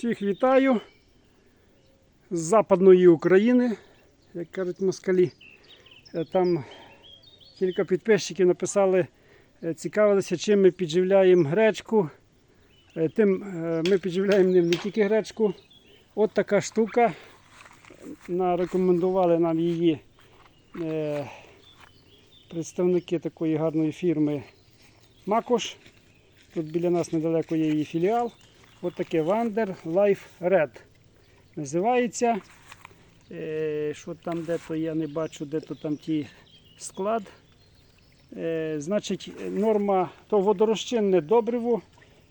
Всіх вітаю з Западної України, як кажуть москалі. Е, Там кілька підписчиків написали, е, цікавилися, чим ми підживляємо гречку. Е, Тим ми підживляємо ним не тільки гречку. От така штука. Нарекомендували нам її представники такої гарної фірми Макош. Тут біля нас недалеко є її філіал. От таке Wander Life Red. Називається. Е, що там де-то я не бачу, де то там ті склад. Е, значить, норма то водорозчинне добриво.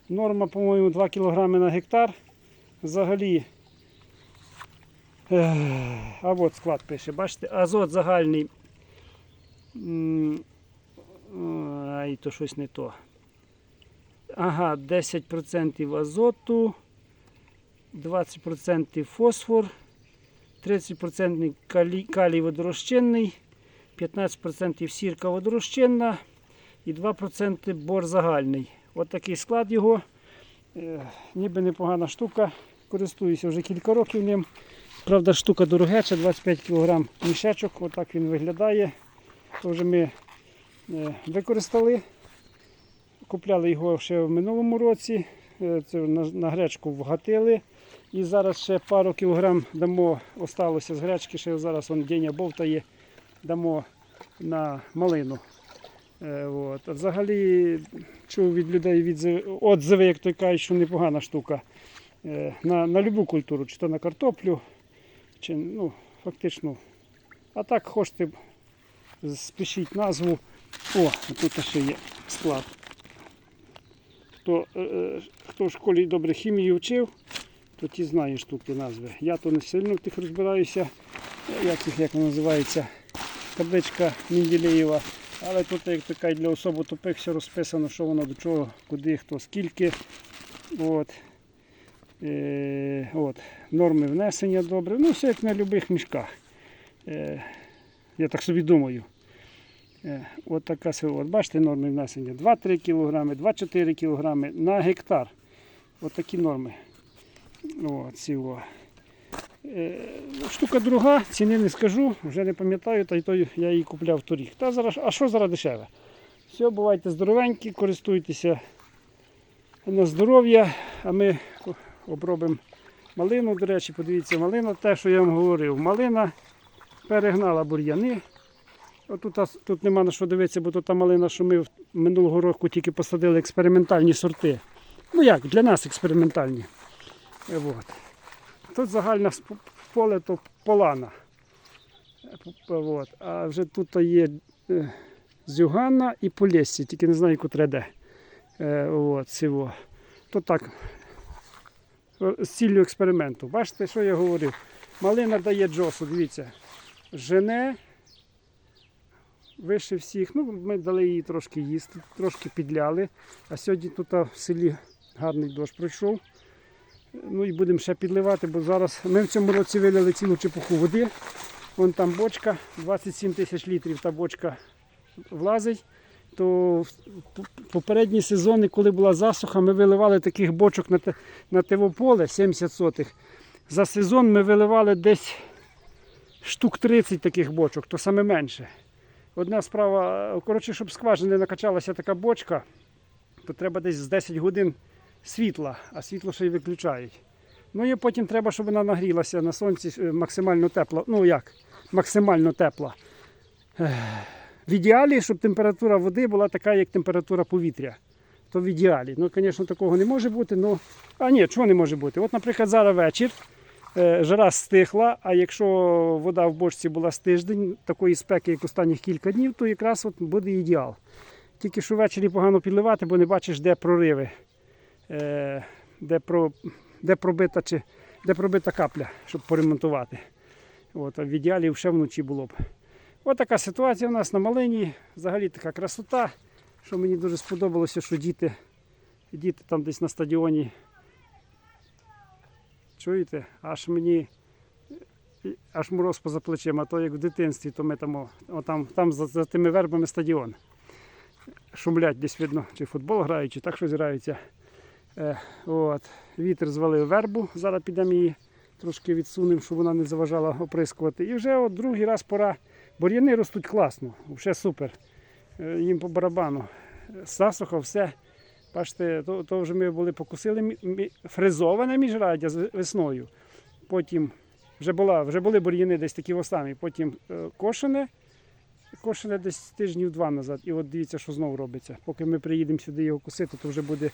Норма, по-моєму, 2 кг на гектар. Взагалі. Е, а от склад пише, бачите, азот загальний. Ай, то щось не то. Ага, 10% азоту, 20% фосфор, 30% калій, водорозчинний, 15% сірка водорозчинна і 2% бор загальний. От такий склад його. Е, ніби непогана штука. Користуюся вже кілька років ним. Правда, штука дорогеча, 25 кг мішечок. Отак він виглядає. То вже ми е, використали. Купляли його ще в минулому році. Е, Це на, гречку вгатили. І зараз ще пару кілограм дамо, осталося з гречки, ще зараз вон день бовтає, дамо на малину. Е, от. А взагалі чув від людей відзиви, як той кажуть, що непогана штука. Е, на, на любу культуру, чи то на картоплю, чи ну, фактично. А так хочете, спишіть назву. О, тут ще є склад. Хто, е, е, хто в школі добре хімію вчив, то ті знає штуки назви. Я то не сильно в тих розбираюся, як їх як називається, табличка Менділеєва. Але тут, як така для особо тупих, все розписано, що воно до чого, куди, хто, скільки. От. Е, от. Норми внесення добре. Ну, все як на будь-яких мішках. Е, я так собі думаю. Е, От така сила. Бачите норми внесення. 2-3 кг, 2-4 кг на гектар. От такі норми. От, цього. Е, штука друга, ціни не скажу, вже не пам'ятаю, та й то я її купляв торік. Та зараз, а що зараз дешеве? Все, бувайте здоровенькі, користуйтеся на здоров'я, а ми обробимо малину. До речі, подивіться, малина, те, що я вам говорив, малина перегнала бур'яни. Отут, ас- тут нема на що дивитися, бо тут та малина, що ми минулого року тільки посадили експериментальні сорти. Ну як, для нас експериментальні. Е, От. Тут загальне поле то полана. Е, От. А вже тут є е, зюганна і полєсся, тільки не знаю, котре де. От, цього. То так, з ціллю експерименту. Бачите, що я говорив? Малина дає джосу, дивіться. Жене вище всіх. Ну, ми дали їй трошки їсти, трошки підляли. А сьогодні тут в селі гарний дощ пройшов. Ну і будемо ще підливати, бо зараз ми в цьому році вилили цілу чепуху води. Вон там бочка, 27 тисяч літрів та бочка влазить. То попередні сезони, коли була засуха, ми виливали таких бочок на, на тивополе 70 сотих. За сезон ми виливали десь штук 30 таких бочок, то саме менше. Одна справа, коротше, щоб скважини накачалася така бочка, то треба десь з 10 годин світла, а світло ще й виключають. Ну і потім треба, щоб вона нагрілася на сонці е, максимально тепла. Ну як, максимально тепла. В ідеалі, щоб температура води була така, як температура повітря. То в ідеалі. Ну, звісно, такого не може бути. Ну, а ні, чого не може бути? От, наприклад, зараз вечір. Е, Жара стихла, а якщо вода в бочці була з тиждень, такої спеки, як останніх кілька днів, то якраз от буде ідеал. Тільки що ввечері погано підливати, бо не бачиш, де прориви, е, де, про, де, пробита, чи, де пробита капля, щоб поремонтувати. От, а в ідеалі ще вночі було б. Ось така ситуація у нас на малині. Взагалі така красота, що мені дуже сподобалося, що діти, діти там десь на стадіоні. Чуєте? Аж мені аж мороз поза плечима, а то як в дитинстві, то ми там, о, там, за, за тими вербами стадіон. Шумлять десь видно, чи футбол грають, чи так щось граються. Е, от. Вітер звалив вербу. Зараз підемо її трошки відсунемо, щоб вона не заважала оприскувати. І вже от другий раз пора. Бур'яни ростуть класно, вже супер. Е, Їм по барабану. Засуха, все. Бачите, то, то вже ми були покусили фрезоване міжраддя весною. Потім вже, була, вже були бур'яни десь такі самі. Потім е, кошене, кошене десь тижнів два назад. І от дивіться, що знову робиться. Поки ми приїдемо сюди його кусити, то вже буде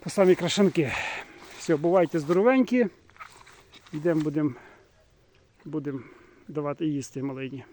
по самі крашанки. Все, бувайте здоровенькі. Йдемо, будемо будем давати їсти малині.